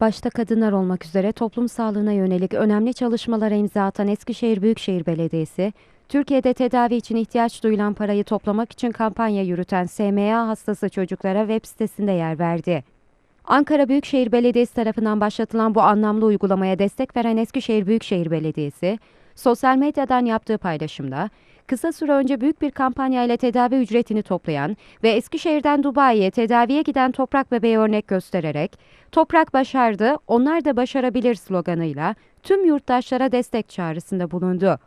Başta kadınlar olmak üzere toplum sağlığına yönelik önemli çalışmalara imza atan Eskişehir Büyükşehir Belediyesi, Türkiye'de tedavi için ihtiyaç duyulan parayı toplamak için kampanya yürüten SMA hastası çocuklara web sitesinde yer verdi. Ankara Büyükşehir Belediyesi tarafından başlatılan bu anlamlı uygulamaya destek veren Eskişehir Büyükşehir Belediyesi, sosyal medyadan yaptığı paylaşımda, kısa süre önce büyük bir kampanya ile tedavi ücretini toplayan ve Eskişehir'den Dubai'ye tedaviye giden Toprak Bebeği örnek göstererek, Toprak başardı, onlar da başarabilir sloganıyla tüm yurttaşlara destek çağrısında bulundu.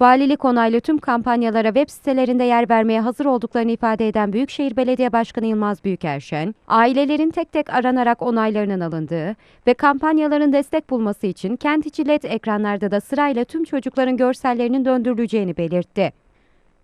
Valilik onaylı tüm kampanyalara web sitelerinde yer vermeye hazır olduklarını ifade eden Büyükşehir Belediye Başkanı Yılmaz Büyükerşen, ailelerin tek tek aranarak onaylarının alındığı ve kampanyaların destek bulması için kent içi LED ekranlarda da sırayla tüm çocukların görsellerinin döndürüleceğini belirtti.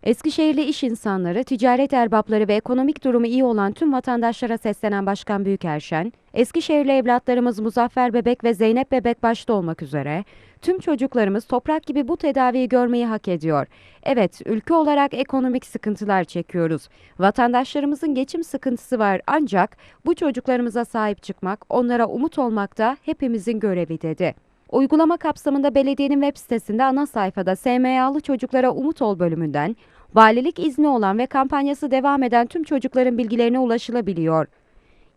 Eskişehirli iş insanları, ticaret erbapları ve ekonomik durumu iyi olan tüm vatandaşlara seslenen Başkan Büyükerşen, Eskişehirli evlatlarımız Muzaffer Bebek ve Zeynep Bebek başta olmak üzere tüm çocuklarımız toprak gibi bu tedaviyi görmeyi hak ediyor. Evet, ülke olarak ekonomik sıkıntılar çekiyoruz. Vatandaşlarımızın geçim sıkıntısı var ancak bu çocuklarımıza sahip çıkmak, onlara umut olmak da hepimizin görevi dedi. Uygulama kapsamında belediyenin web sitesinde ana sayfada SMA'lı çocuklara umut ol bölümünden valilik izni olan ve kampanyası devam eden tüm çocukların bilgilerine ulaşılabiliyor.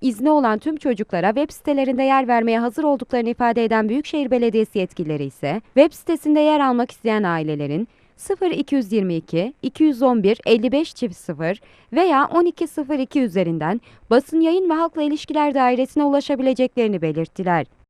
İzni olan tüm çocuklara web sitelerinde yer vermeye hazır olduklarını ifade eden Büyükşehir Belediyesi yetkilileri ise web sitesinde yer almak isteyen ailelerin 0222 211 55 çift 0 veya 1202 üzerinden basın yayın ve halkla ilişkiler dairesine ulaşabileceklerini belirttiler.